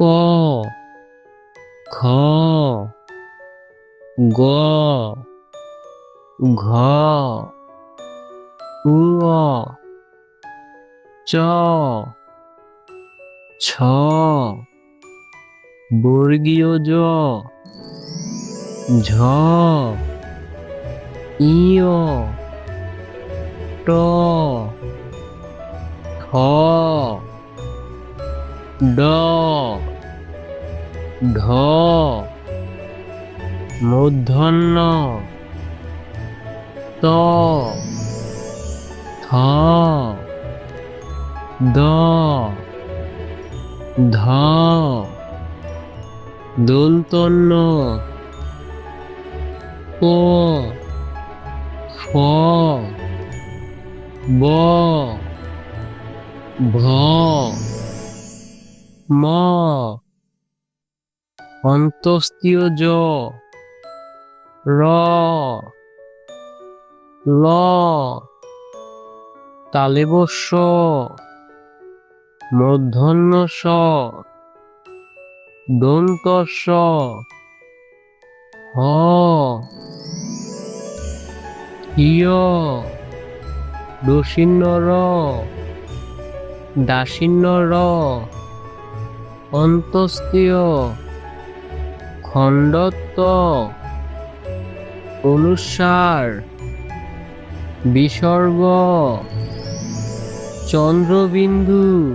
거, 거, 거, 거, 우어, 저, 저, 모르기요죠, 저, 이요, 로, 거, ড। ঢ। মূর্ধন্য। ত। থ। দ। ধ। দন্তন্য প। ফ। ব। ভ। ম। অন্তস্তীয় জ। র। ল। তালেবস্য মূর্ধন্য স দন্ত স হ। ইয় দশিন্য র। দাসিন্য র। অন্তস্তীয় খণ্ডত্ব। অনুসার। বিসর্গ। চন্দ্রবিন্দু।